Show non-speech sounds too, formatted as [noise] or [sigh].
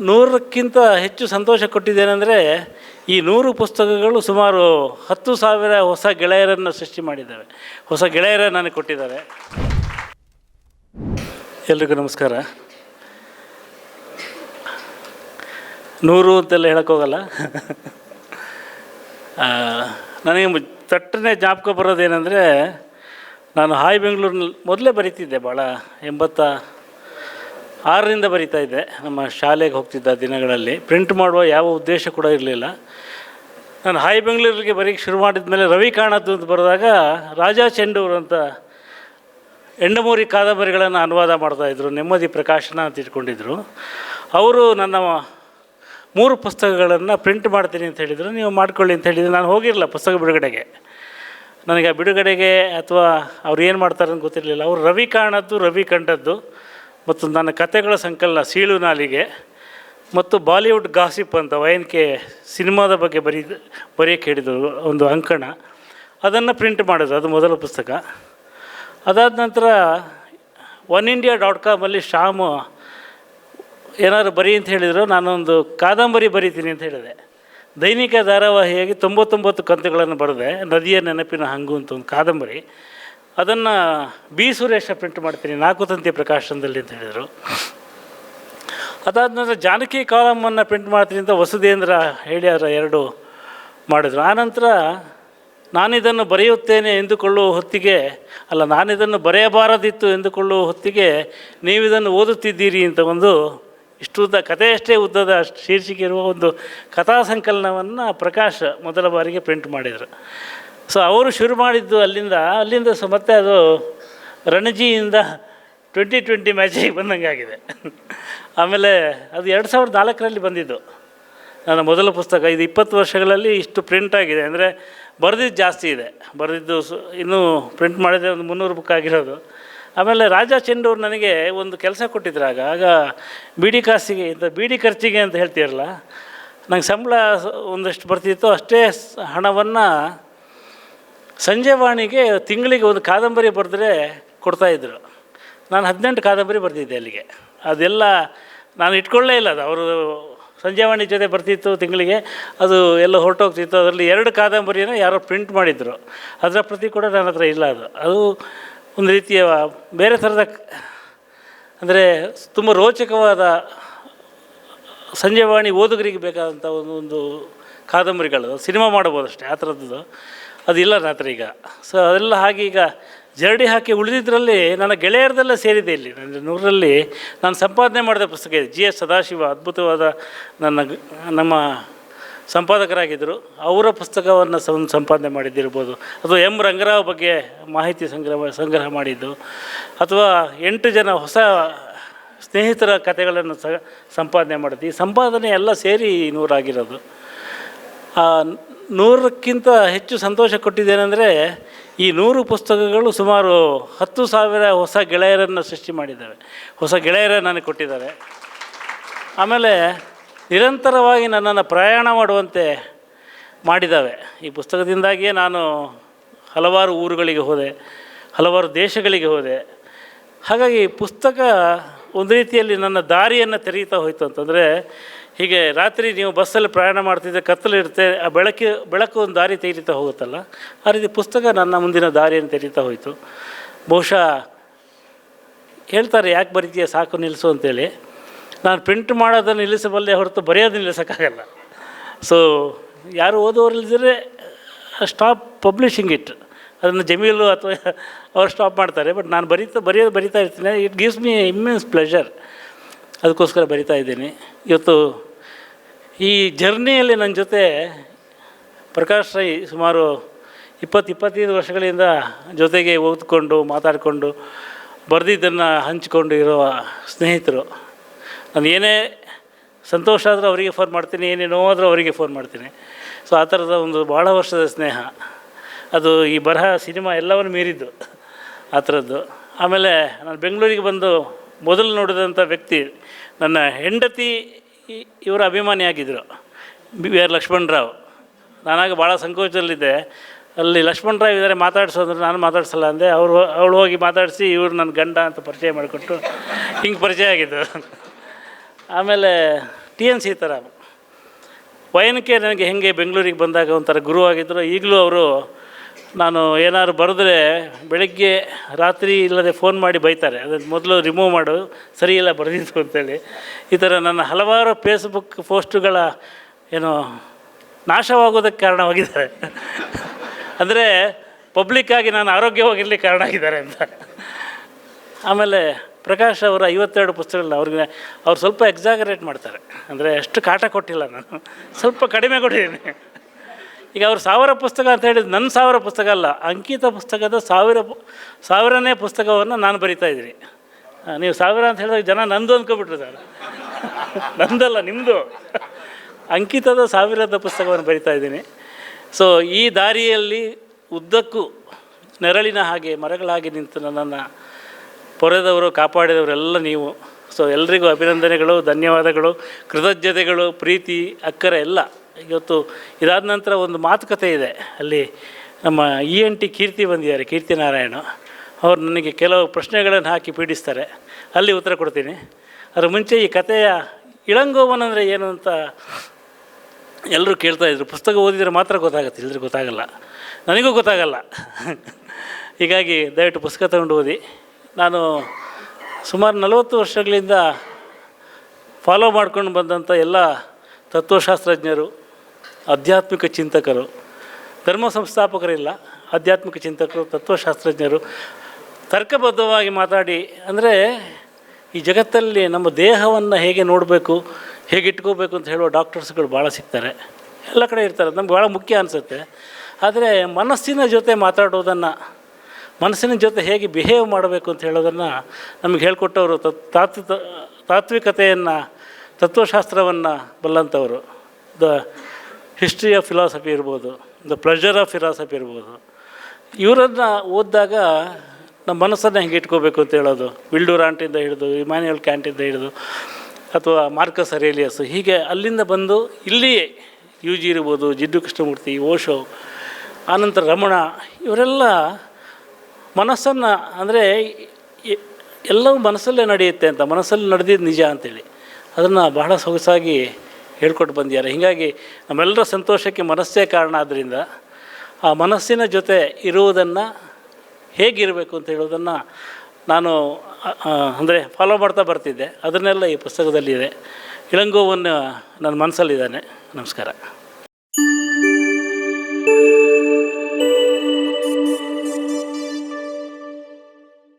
ನೂರಕ್ಕಿಂತ ಹೆಚ್ಚು ಸಂತೋಷ ಕೊಟ್ಟಿದ್ದೇನೆಂದರೆ ಈ ನೂರು ಪುಸ್ತಕಗಳು ಸುಮಾರು ಹತ್ತು ಸಾವಿರ ಹೊಸ ಗೆಳೆಯರನ್ನು ಸೃಷ್ಟಿ ಮಾಡಿದ್ದಾವೆ. ಹೊಸ ಗೆಳೆಯರ ನನಗೆ ಕೊಟ್ಟಿದ್ದಾರೆ. ಎಲ್ರಿಗೂ ನಮಸ್ಕಾರ. ನೂರು ಅಂತೆಲ್ಲ ಹೇಳೋಕ್ಕೋಗಲ್ಲ ನನಗೆ ತಟ್ಟನೆ ಜ್ಞಾಪಕ ಬರೋದೇನೆಂದರೆ ನಾನು ಹಾಯ್ ಬೆಂಗಳೂರಿನಲ್ಲಿ ಮೊದಲೇ ಬರೀತಿದ್ದೆ ಭಾಳ ಎಂಬತ್ತ ಆರರಿಂದ ಬರಿತಾ ಇದ್ದೆ ನಮ್ಮ ಶಾಲೆಗೆ ಹೋಗ್ತಿದ್ದ ದಿನಗಳಲ್ಲಿ. ಪ್ರಿಂಟ್ ಮಾಡುವ ಯಾವ ಉದ್ದೇಶ ಕೂಡ ಇರಲಿಲ್ಲ. ನಾನು ಹಾಯ್ ಬೆಂಗಳೂರಿಗೆ ಬರೀಕ್ಕೆ ಶುರು ಮಾಡಿದ ಮೇಲೆ ರವಿ ಕಾಣದ್ದು ಅಂತ ಬರೆದಾಗ ರಾಜಾ ಚೆಂಡೂರು ಅಂತ ಎಂಡಮೂರಿ ಕಾದಂಬರಿಗಳನ್ನು ಅನುವಾದ ಮಾಡ್ತಾಯಿದ್ರು ನೆಮ್ಮದಿ ಪ್ರಕಾಶನ ಅಂತ ಇಟ್ಕೊಂಡಿದ್ರು. ಅವರು ನನ್ನ ಮೂರು ಪುಸ್ತಕಗಳನ್ನು ಪ್ರಿಂಟ್ ಮಾಡ್ತೀನಿ ಅಂತ ಹೇಳಿದರು. ನೀವು ಮಾಡ್ಕೊಳ್ಳಿ ಅಂತ ಹೇಳಿದ್ರು. ನಾನು ಹೋಗಿರಲಿಲ್ಲ ಪುಸ್ತಕ ಬಿಡುಗಡೆಗೆ. ನನಗೆ ಆ ಬಿಡುಗಡೆಗೆ ಅಥವಾ ಅವ್ರು ಏನು ಮಾಡ್ತಾರೆ ಅಂತ ಗೊತ್ತಿರಲಿಲ್ಲ. ಅವರು ರವಿ ಕಾಣದ್ದು, ರವಿ ಕಂಡದ್ದು. ಮತ್ತು ನನ್ನ ಕತೆಗಳ ಸಂಕಲನ ಸೀಳು ನಾಲಿಗೆ ಮತ್ತು ಬಾಲಿವುಡ್ ಗಾಸಿಪ್ ಅಂತ ವೈನ್ ಕೆ ಸಿನಿಮಾದ ಬಗ್ಗೆ ಬರೀ ಬರೆಯೋಕ್ಕೆ ಹೇಳಿದರು ಒಂದು ಅಂಕಣ. ಅದನ್ನು ಪ್ರಿಂಟ್ ಮಾಡಿದ್ರು, ಅದು ಮೊದಲ ಪುಸ್ತಕ. ಅದಾದ ನಂತರ ಒನ್ ಇಂಡಿಯಾ ಡಾಟ್ ಕಾಮಲ್ಲಿ ಶ್ಯಾಮ್ ಏನಾದ್ರು ಬರೀ ಅಂತ ಹೇಳಿದರು ನಾನೊಂದು ಕಾದಂಬರಿ ಬರೀತೀನಿ ಅಂತ ಹೇಳಿದೆ. ದೈನಿಕ ಧಾರಾವಾಹಿಯಾಗಿ ತೊಂಬತ್ತೊಂಬತ್ತು ಕಂತುಗಳನ್ನು ಬರೆದೆ, ನದಿಯ ನೆನಪಿನ ಹಂಗು ಅಂತ ಒಂದು ಕಾದಂಬರಿ. ಅದನ್ನು ಬಿ ಸುರೇಶ ಪ್ರಿಂಟ್ ಮಾಡ್ತೀನಿ. ನಾಲ್ಕು ತಂತಿ ಪ್ರಕಾಶನದಲ್ಲಿ ಅಂತ ಹೇಳಿದರು. ಅದಾದ ನಂತರ ಜಾನಕಿ ಕಾಲಮನ್ನು ಪ್ರಿಂಟ್ ಮಾಡ್ತೀನಿ ಅಂತ ವಸುದೇಂದ್ರ ಹೇಳಿ ಅವರ ಎರಡು ಮಾಡಿದರು. ಆನಂತರ ನಾನಿದನ್ನು ಬರೆಯುತ್ತೇನೆ ಎಂದುಕೊಳ್ಳುವ ಹೊತ್ತಿಗೆ, ಅಲ್ಲ ನಾನಿದನ್ನು ಬರೆಯಬಾರದಿತ್ತು ಎಂದುಕೊಳ್ಳುವ ಹೊತ್ತಿಗೆ ನೀವಿದನ್ನು ಓದುತ್ತಿದ್ದೀರಿ ಅಂತ ಒಂದು ಇಷ್ಟು ಉದ್ದ ಕಥೆಯಷ್ಟೇ ಉದ್ದದ ಶೀರ್ಷಿಕೆ ಇರುವ ಒಂದು ಕಥಾ ಸಂಕಲನವನ್ನು ಪ್ರಕಾಶ ಮೊದಲ ಬಾರಿಗೆ ಪ್ರಿಂಟ್ ಮಾಡಿದರು. ಸೊ ಅವರು ಶುರು ಮಾಡಿದ್ದು ಅಲ್ಲಿಂದ ಅಲ್ಲಿಂದ ಸೊ ಮತ್ತೆ ಅದು ರಣಜಿಯಿಂದ ಟ್ವೆಂಟಿ ಟ್ವೆಂಟಿ ಮ್ಯಾಚಿಗೆ ಬಂದಂಗೆ ಆಗಿದೆ. ಆಮೇಲೆ ಅದು ಎರಡು ಸಾವಿರದ ನಾಲ್ಕರಲ್ಲಿ ಬಂದಿದ್ದು. ನನ್ನ ಮೊದಲ ಪುಸ್ತಕ. ಇದು ಇಪ್ಪತ್ತು ವರ್ಷಗಳಲ್ಲಿ ಇಷ್ಟು ಪ್ರಿಂಟ್ ಆಗಿದೆ. ಅಂದರೆ ಬರೆದಿದ್ದು ಜಾಸ್ತಿ ಇದೆ. ಬರೆದಿದ್ದು ಸು, ಇನ್ನೂ ಪ್ರಿಂಟ್ ಮಾಡಿದ್ರೆ ಒಂದು ಮುನ್ನೂರು ಬುಕ್ ಆಗಿರೋದು. ಆಮೇಲೆ ರಾಜಾ ಚೆಂಡೂರು ನನಗೆ ಒಂದು ಕೆಲಸ ಕೊಟ್ಟಿದ್ರು ಆಗ. ಆಗ ಬಿಡಿ ಕಾಸಿಗೆ ಇಂಥ ಬಿಡಿ ಖರ್ಚಿಗೆ ಅಂತ ಹೇಳ್ತೀರಲ್ಲ, ನಂಗೆ ಸಂಬಳ ಒಂದಷ್ಟು ಬರ್ತಿತ್ತು. ಅಷ್ಟೇ ಹಣವನ್ನು ಸಂಜೆವಾಣಿಗೆ ತಿಂಗಳಿಗೆ ಒಂದು ಕಾದಂಬರಿ ಬರೆದ್ರೆ ಕೊಡ್ತಾಯಿದ್ರು ನಾನು ಹದಿನೆಂಟು ಕಾದಂಬರಿ ಬರೆದಿದ್ದೆ ಅಲ್ಲಿಗೆ. ಅದೆಲ್ಲ ನಾನು ಇಟ್ಕೊಳ್ಳೇ ಇಲ್ಲ ಅದು. ಅವರು ಸಂಜೆವಾಣಿ ಜೊತೆ ಬರ್ತಿತ್ತು ತಿಂಗಳಿಗೆ. ಅದು ಎಲ್ಲ ಹೊರಟೋಗ್ತಿತ್ತು. ಅದರಲ್ಲಿ ಎರಡು ಕಾದಂಬರಿನ ಯಾರೋ ಪ್ರಿಂಟ್ ಮಾಡಿದ್ರು. ಅದರ ಪ್ರತಿ ಕೂಡ ನನ್ನ ಹತ್ರ ಇಲ್ಲ ಅದು. ಅದು ಒಂದು ರೀತಿಯ ಬೇರೆ ಥರದ ಅಂದರೆ ತುಂಬ ರೋಚಕವಾದ ಸಂಜೆವಾಣಿ ಓದುಗರಿಗೆ ಬೇಕಾದಂಥ ಒಂದು ಒಂದು ಕಾದಂಬರಿಗಳು. ಸಿನಿಮಾ ಮಾಡ್ಬೋದು ಅಷ್ಟೇ, ಆ ಥರದ್ದು. ಅದಿಲ್ಲ ರಾತ್ರಿ ಈಗ. ಸೊ ಅದೆಲ್ಲ ಹಾಗೆ ಈಗ ಜರಡಿ ಹಾಕಿ ಉಳಿದಿದ್ದರಲ್ಲಿ ನನ್ನ ಗೆಳೆಯರದೆಲ್ಲ ಸೇರಿದೆ ಇಲ್ಲಿ. ನನ್ನ ನೂರರಲ್ಲಿ ನಾನು ಸಂಪಾದನೆ ಮಾಡಿದ ಪುಸ್ತಕ ಇದೆ. ಜಿ ಎಸ್ ಸದಾಶಿವ, ಅದ್ಭುತವಾದ ನನ್ನ ನಮ್ಮ ಸಂಪಾದಕರಾಗಿದ್ದರು. ಅವರ ಪುಸ್ತಕವನ್ನು ಸಂಪಾದನೆ ಮಾಡಿದ್ದಿರ್ಬೋದು. ಅಥವಾ ಎಂ ರಂಗರಾವ್ ಬಗ್ಗೆ ಮಾಹಿತಿ ಸಂಗ್ರಹ ಸಂಗ್ರಹ ಮಾಡಿದ್ದು. ಅಥವಾ ಎಂಟು ಜನ ಹೊಸ ಸ್ನೇಹಿತರ ಕಥೆಗಳನ್ನು ಸಂಪಾದನೆ ಮಾಡಿದ್ದು. ಈ ಸಂಪಾದನೆ ಎಲ್ಲ ಸೇರಿ ನೂರಾಗಿರೋದು. ನೂರಕ್ಕಿಂತ ಹೆಚ್ಚು ಸಂತೋಷ ಕೊಟ್ಟಿದ್ದೇನೆಂದರೆ ಈ ನೂರು ಪುಸ್ತಕಗಳು ಸುಮಾರು ಹತ್ತು ಸಾವಿರ ಹೊಸ ಗೆಳೆಯರನ್ನು ಸೃಷ್ಟಿ ಮಾಡಿದ್ದಾವೆ. ಹೊಸ ಗೆಳೆಯರ ನನಗೆ ಕೊಟ್ಟಿದ್ದಾರೆ. ಆಮೇಲೆ ನಿರಂತರವಾಗಿ ನನ್ನನ್ನು ಪ್ರಯಾಣ ಮಾಡುವಂತೆ ಮಾಡಿದ್ದಾವೆ. ಈ ಪುಸ್ತಕದಿಂದಾಗಿಯೇ ನಾನು ಹಲವಾರು ಊರುಗಳಿಗೆ ಹೋದೆ, ಹಲವಾರು ದೇಶಗಳಿಗೆ ಹೋದೆ. ಹಾಗಾಗಿ ಪುಸ್ತಕ ಒಂದು ರೀತಿಯಲ್ಲಿ ನನ್ನ ದಾರಿಯನ್ನು ತೆರೀತಾ ಹೋಯಿತು ಅಂತಂದರೆ ಹೀಗೆ ರಾತ್ರಿ ನೀವು ಬಸ್ಸಲ್ಲಿ ಪ್ರಯಾಣ ಮಾಡ್ತಿದ್ದೆ ಕತ್ತಲಿರುತ್ತೆ ಆ ಬೆಳಕು ಬೆಳಕು ಒಂದು ದಾರಿ ತೆರೀತಾ ಹೋಗುತ್ತಲ್ಲ, ಆ ರೀತಿ ಪುಸ್ತಕ ನನ್ನ ಮುಂದಿನ ದಾರಿಯನ್ನು ತೆರೀತಾ ಹೋಯಿತು. ಬಹುಶಃ ಹೇಳ್ತಾರೆ, ಯಾಕೆ ಬರೀತೀಯ, ಸಾಕು, ನಿಲ್ಲಿಸು ಅಂತೇಳಿ. ನಾನು ಪ್ರಿಂಟ್ ಮಾಡೋದನ್ನು ನಿಲ್ಲಿಸಬಲ್ಲೆ ಹೊರತು ಬರೆಯೋದು ನಿಲ್ಲಿಸೋಕ್ಕಾಗಲ್ಲ. ಸೊ ಯಾರು ಓದೋರಿಲ್ದಿದ್ರೆ ಸ್ಟಾಪ್ ಪಬ್ಲಿಷಿಂಗ್ ಇಟ್ ಅದನ್ನು ಜಮೀಲು ಅಥವಾ [laughs] ಅವ್ರು ಸ್ಟಾಪ್ ಮಾಡ್ತಾರೆ. ಬಟ್ ನಾನು ಬರೀತಾ ಬರೆಯೋದು ಬರಿತಾ ಇರ್ತೀನಿ. It gives me immense pleasure ಅದಕ್ಕೋಸ್ಕರ ಬರಿತಾ ಇದ್ದೀನಿ. ಇವತ್ತು ಈ ಜರ್ನಿಯಲ್ಲಿ ನನ್ನ ಜೊತೆ ಪ್ರಕಾಶ್ ರೈ ಸುಮಾರು ಇಪ್ಪತ್ತು, ಇಪ್ಪತ್ತೈದು ವರ್ಷಗಳಿಂದ ಜೊತೆಗೆ ಓದ್ಕೊಂಡು, ಮಾತಾಡಿಕೊಂಡು, ಬರೆದಿದ್ದನ್ನು ಹಂಚಿಕೊಂಡು ಇರುವ ಸ್ನೇಹಿತರು. ನಾನು ಏನೇ ಸಂತೋಷ ಆದರೂ ಅವರಿಗೆ ಫೋನ್ ಮಾಡ್ತೀನಿ ಏನೇ ನೋವಾದರೂ ಅವರಿಗೆ ಫೋನ್ ಮಾಡ್ತೀನಿ. ಸೊ ಆ ಥರದ ಒಂದು ಭಾಳ ವರ್ಷದ ಸ್ನೇಹ. ಅದು ಈ ಬರಹ ಸಿನಿಮಾ ಎಲ್ಲವನ್ನು ಮೀರಿದ್ದು, ಆ ಥರದ್ದು. ಆಮೇಲೆ ನಾನು ಬೆಂಗಳೂರಿಗೆ ಬಂದು ಮೊದಲು ನೋಡಿದಂಥ ವ್ಯಕ್ತಿ ನನ್ನ ಹೆಂಡತಿ ಇವರ ಅಭಿಮಾನಿಯಾಗಿದ್ದರು ಬಿ ವಿ ಆರ್ ಲಕ್ಷ್ಮಣರಾವ್. ನಾನಾಗ ಭಾಳ ಸಂಕೋಚದಲ್ಲಿದ್ದೆ. ಅಲ್ಲಿ ಲಕ್ಷ್ಮಣರಾವ್ ಇದ್ದಾರೆ ಮಾತಾಡ್ಸೋದ್ರೆ ನಾನು ಮಾತಾಡ್ಸಲ್ಲ ಅಂದೆ. ಅವರು ಅವಳು ಹೋಗಿ ಮಾತಾಡಿಸಿ ಇವರು ನನ್ನ ಗಂಡ ಅಂತ ಪರಿಚಯ ಮಾಡಿಕೊಟ್ಟು ಹಿಂಗೆ ಪರಿಚಯ ಆಗಿದ್ದು. ಆಮೇಲೆ ಟಿ ಎನ್ ಸೀತಾರಾಮ್ ವಯನಕ್ಕೆ ನನಗೆ ಹೆಂಗೆ ಬೆಂಗಳೂರಿಗೆ ಬಂದಾಗ ಒಂಥರ ಗುರು ಆಗಿದ್ದರು ಈಗಲೂ ಅವರು ನಾನು ಏನಾದ್ರು ಬರೆದ್ರೆ ಬೆಳಗ್ಗೆ ರಾತ್ರಿ ಇಲ್ಲದೆ ಫೋನ್ ಮಾಡಿ ಬೈತಾರೆ. ಅದನ್ನು ಮೊದಲು ರಿಮೂವ್ ಮಾಡು, ಸರಿ ಇಲ್ಲ ಬರೆದಿತ್ತು ಅಂತೇಳಿ. ಈ ಥರ ನನ್ನ ಹಲವಾರು ಫೇಸ್ಬುಕ್ ಪೋಸ್ಟುಗಳ ಏನು ನಾಶವಾಗೋದಕ್ಕೆ ಕಾರಣವಾಗಿದ್ದಾರೆ. ಅಂದರೆ ಪಬ್ಲಿಕ್ಕಾಗಿ ನಾನು ಆರೋಗ್ಯವಾಗಿರಲಿ ಕಾರಣ ಆಗಿದ್ದಾರೆ ಅಂತ. ಆಮೇಲೆ ಪ್ರಕಾಶ್ ಅವರ ಐವತ್ತೆರಡು ಪುಸ್ತಕಗಳನ್ನ ಅವ್ರಿಗೆ ಅವ್ರು ಸ್ವಲ್ಪ ಎಕ್ಸಾಗರೇಟ್ ಮಾಡ್ತಾರೆ. ಅಂದರೆ ಅಷ್ಟು ಕಾಟ ಕೊಟ್ಟಿಲ್ಲ ನಾನು. ಸ್ವಲ್ಪ ಕಡಿಮೆ ಕೊಟ್ಟಿದ್ದೀನಿ. ಈಗ ಅವ್ರು ಸಾವಿರ ಪುಸ್ತಕ ಅಂತ ಹೇಳಿದ್ದು ನನ್ನ ಸಾವಿರ ಪುಸ್ತಕ ಅಲ್ಲ, ಅಂಕಿತ ಪುಸ್ತಕದ ಸಾವಿರ ಸಾವಿರನೇ ಪುಸ್ತಕವನ್ನು ನಾನು ಬರಿತಾ ಇದ್ದೀನಿ. ನೀವು ಸಾವಿರ ಅಂತ ಹೇಳಿದಾಗ ಜನ ನಂದು ಅಂದ್ಕೊಬಿಟ್ರು ಸರ್. [laughs] ನಂದಲ್ಲ ನಿಮ್ಮದು ಅಂಕಿತದ ಸಾವಿರದ ಪುಸ್ತಕವನ್ನು ಬರಿತಾ ಇದ್ದೀನಿ. ಸೊ ಈ ದಾರಿಯಲ್ಲಿ ಉದ್ದಕ್ಕೂ ನೆರಳಿನ ಹಾಗೆ ಮರಗಳಾಗಿ ನಿಂತು ನನ್ನನ್ನು ಪೊರೆದವರು ಕಾಪಾಡಿದವರೆಲ್ಲ ನೀವು. ಸೊ ಎಲ್ರಿಗೂ ಅಭಿನಂದನೆಗಳು, ಧನ್ಯವಾದಗಳು, ಕೃತಜ್ಞತೆಗಳು, ಪ್ರೀತಿ, ಅಕ್ಕರೆ ಎಲ್ಲ. ಇವತ್ತು ಇದಾದ ನಂತರ ಒಂದು ಮಾತುಕತೆ ಇದೆ. ಅಲ್ಲಿ ನಮ್ಮ ಇ ಎನ್ ಟಿ ಕೀರ್ತಿ ಬಂದಿದ್ದಾರೆ, ಕೀರ್ತಿ ನಾರಾಯಣ. ಅವರು ನನಗೆ ಕೆಲವು ಪ್ರಶ್ನೆಗಳನ್ನು ಹಾಕಿ ಪೀಡಿಸ್ತಾರೆ. ಅಲ್ಲಿ ಉತ್ತರ ಕೊಡ್ತೀನಿ. ಅದರ ಮುಂಚೆ ಈ ಕಥೆಯ ಇಳಂಗೋವನ್ ಅಂದರೆ ಏನು ಅಂತ ಎಲ್ಲರೂ ಕೇಳ್ತಾ ಇದ್ರು. ಪುಸ್ತಕ ಓದಿದರೆ ಮಾತ್ರ ಗೊತ್ತಾಗುತ್ತೆ ಇಲ್ಲದ್ರೆ ಗೊತ್ತಾಗಲ್ಲ. ನನಗೂ ಗೊತ್ತಾಗಲ್ಲ. ಹೀಗಾಗಿ ದಯವಿಟ್ಟು ಪುಸ್ತಕ ತಗೊಂಡು ಓದಿ. ನಾನು ಸುಮಾರು ನಲವತ್ತು ವರ್ಷಗಳಿಂದ ಫಾಲೋ ಮಾಡ್ಕೊಂಡು ಬಂದಂಥ ಎಲ್ಲ ತತ್ವಶಾಸ್ತ್ರಜ್ಞರು ಆಧ್ಯಾತ್ಮಿಕ ಚಿಂತಕರು, ಧರ್ಮ ಸಂಸ್ಥಾಪಕರಿಲ್ಲ, ಆಧ್ಯಾತ್ಮಿಕ ಚಿಂತಕರು, ತತ್ವಶಾಸ್ತ್ರಜ್ಞರು. ತರ್ಕಬದ್ಧವಾಗಿ ಮಾತಾಡಿ ಅಂದರೆ ಈ ಜಗತ್ತಲ್ಲಿ ನಮ್ಮ ದೇಹವನ್ನು ಹೇಗೆ ನೋಡಬೇಕು, ಹೇಗೆ ಇಟ್ಕೋಬೇಕು ಅಂತ ಹೇಳುವ ಡಾಕ್ಟರ್ಸ್ಗಳು ಭಾಳ ಸಿಗ್ತಾರೆ. ಎಲ್ಲ ಕಡೆ ಇರ್ತಾರೆ, ನಮ್ಗೆ ಭಾಳ ಮುಖ್ಯ ಅನಿಸುತ್ತೆ. ಆದರೆ ಮನಸ್ಸಿನ ಜೊತೆ ಮಾತಾಡೋದನ್ನು, ಮನಸ್ಸಿನ ಜೊತೆ ಹೇಗೆ ಬಿಹೇವ್ ಮಾಡಬೇಕು ಅಂತ ಹೇಳೋದನ್ನು ನಮಗೆ ಹೇಳ್ಕೊಟ್ಟವರು ತತ್ ತಾತ್ವಿಕ ತಾತ್ವಿಕತೆಯನ್ನು, ತತ್ವಶಾಸ್ತ್ರವನ್ನು ಬಲ್ಲಂಥವರು. ದ ಹಿಸ್ಟ್ರಿ ಆಫ್ ಫಿಲಾಸಫಿ ಇರ್ಬೋದು ದ ಪ್ಲೆಜರ್ ಆಫ್ ಫಿಲಾಸಫಿ ಇರ್ಬೋದು. ಇವರನ್ನು ಓದಿದಾಗ ನಮ್ಮ ಮನಸ್ಸನ್ನು ಹೆಂಗೆ ಇಟ್ಕೋಬೇಕು ಅಂತ ಹೇಳೋದು. ವಿಲ್ಡೂರಾಂಟಿಂದ ಹಿಡಿದು ಇಮಾನ್ಯುಯಲ್ ಕ್ಯಾಂಟಿಂದ ಹಿಡಿದು, ಅಥವಾ ಮಾರ್ಕಸ್ ಅರೇಲಿಯಸ್ ಹೀಗೆ ಅಲ್ಲಿಂದ ಬಂದು ಇಲ್ಲಿಯೇ ಯು ಜಿ ಇರ್ಬೋದು, ಜಿಡ್ಡು ಕೃಷ್ಣಮೂರ್ತಿ, ಓಶೋ, ಆನಂತರ ರಮಣ, ಇವರೆಲ್ಲ ಮನಸ್ಸನ್ನು ಅಂದರೆ ಎಲ್ಲವೂ ಮನಸ್ಸಲ್ಲೇ ನಡೆಯುತ್ತೆ ಅಂತ, ಮನಸ್ಸಲ್ಲಿ ನಡೆದಿದ್ದು ನಿಜ ಅಂತೇಳಿ. ಅದನ್ನು ಬಹಳ ಸೊಗಸಾಗಿ ಹೇಳ್ಕೊಟ್ಟು ಬಂದಿದ್ದಾರೆ. ಹೀಗಾಗಿ ನಮ್ಮೆಲ್ಲರ ಸಂತೋಷಕ್ಕೆ ಮನಸ್ಸೇ ಕಾರಣ ಆದ್ದರಿಂದ ಆ ಮನಸ್ಸಿನ ಜೊತೆ ಇರುವುದನ್ನು ಹೇಗಿರಬೇಕು ಅಂತ ಹೇಳೋದನ್ನು ನಾನು ಅಂದರೆ ಫಾಲೋ ಮಾಡ್ತಾ ಬರ್ತಿದ್ದೆ. ಅದನ್ನೆಲ್ಲ ಈ ಪುಸ್ತಕದಲ್ಲಿದೆ. ಇಳಂಗೋವನ್ನು ನನ್ನ ಮನಸ್ಸಲ್ಲಿದ್ದಾನೆ. ನಮಸ್ಕಾರ.